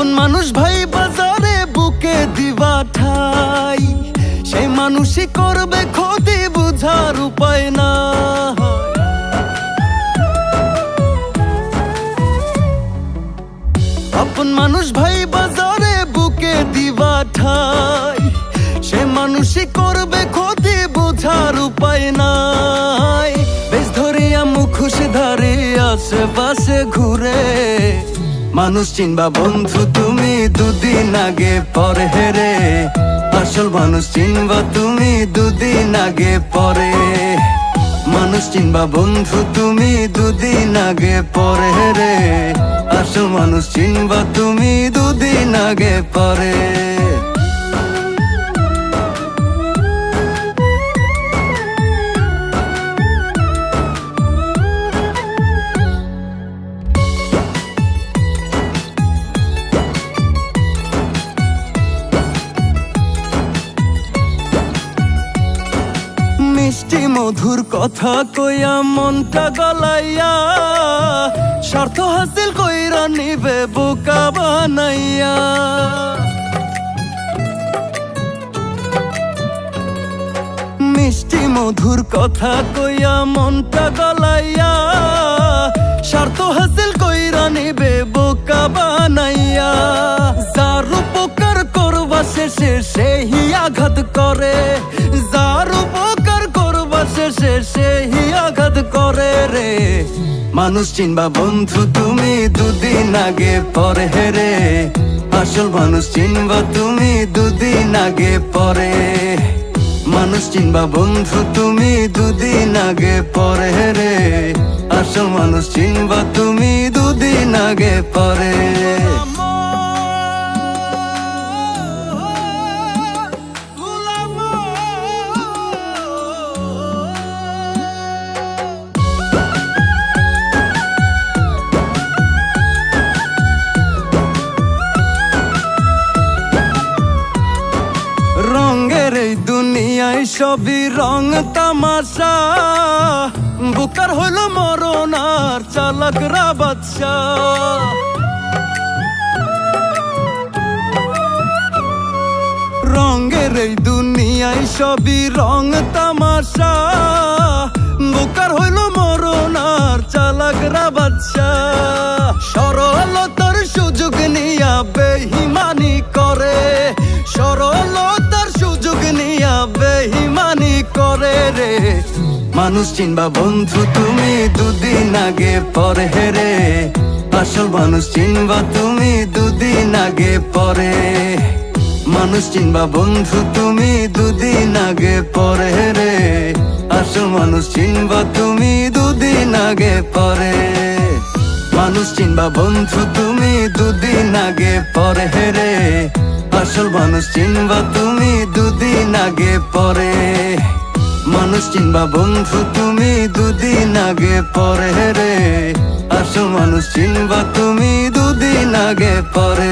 আপন মানুষ ভাই বাজারে বুকে দিবা ঠাই। সেই মানুষই করবে ক্ষতি, বুঝার উপায় না আপন মানুষ ভাই বাজারে বুকে দিবা ঠাই। সে মানুষই করবে ক্ষতি, বোঝার উপায় নাই। বেশ ধরিয়া মুখোশ ধারে আশেপাশে ঘুরে মানুষ চিনবা বন্ধু, তুমি দুদিন আগে পরে হেরে আসল মানুষ চিনবা তুমি দুদিন আগে পরে। মানুষ চিনবা বন্ধু, তুমি দুদিন আগে পরে রে আসল মানুষ চিনবা তুমি দুদিন আগে পরে। মধুর কথা কইয়া মনটা গলাইয়া, স্বার্থ হাসিল কইরা নিবে বোকা বানাইয়া। মিষ্টি মধুর কথা কইয়া মনটা গলাইয়া, স্বার্থ হাসিল কইরা নিবে বোকা বানাইয়া। যার উপকার করবা শেষে সেই আঘাত করে। সেই আঘাত করে রে। মানুষ চিনবা বন্ধু, তুমি দুদিন আগে পরে রে। আসল মানুষ চিনবা তুমি দুদিন আগে পরে। মানুষ চিনবা বন্ধু, তুমি দুদিন আগে পরে রে। আসল মানুষ চিনবা তুমি দুদিন আগে পরে। সবই রং তামাশা। বুকার হইল মরণ আর চালকরা বাদশা। রঙের এই দুনিয়ায় সবই রং তামাশা। মানুষ চিনবা বন্ধু, তুমি দুদিন আগে পরে রে আসল মানুষ চিনবা, তুমি দুদিন আগে পরে। মানুষ চিনবা বন্ধু, তুমি দুদিন আগে পরে রে আসল মানুষ চিনবা, তুমি দুদিন আগে পরে। মানুষ চিনবা বন্ধু, তুমি দুদিন আগে পরে রে আসল মানুষ চিনবা, তুমি দুদিন আগে পরে। চিনবা বন্ধু তুমি দুদিন আগে পরে রে। আসল মানুষ চিনবা তুমি দুদিন আগে পরে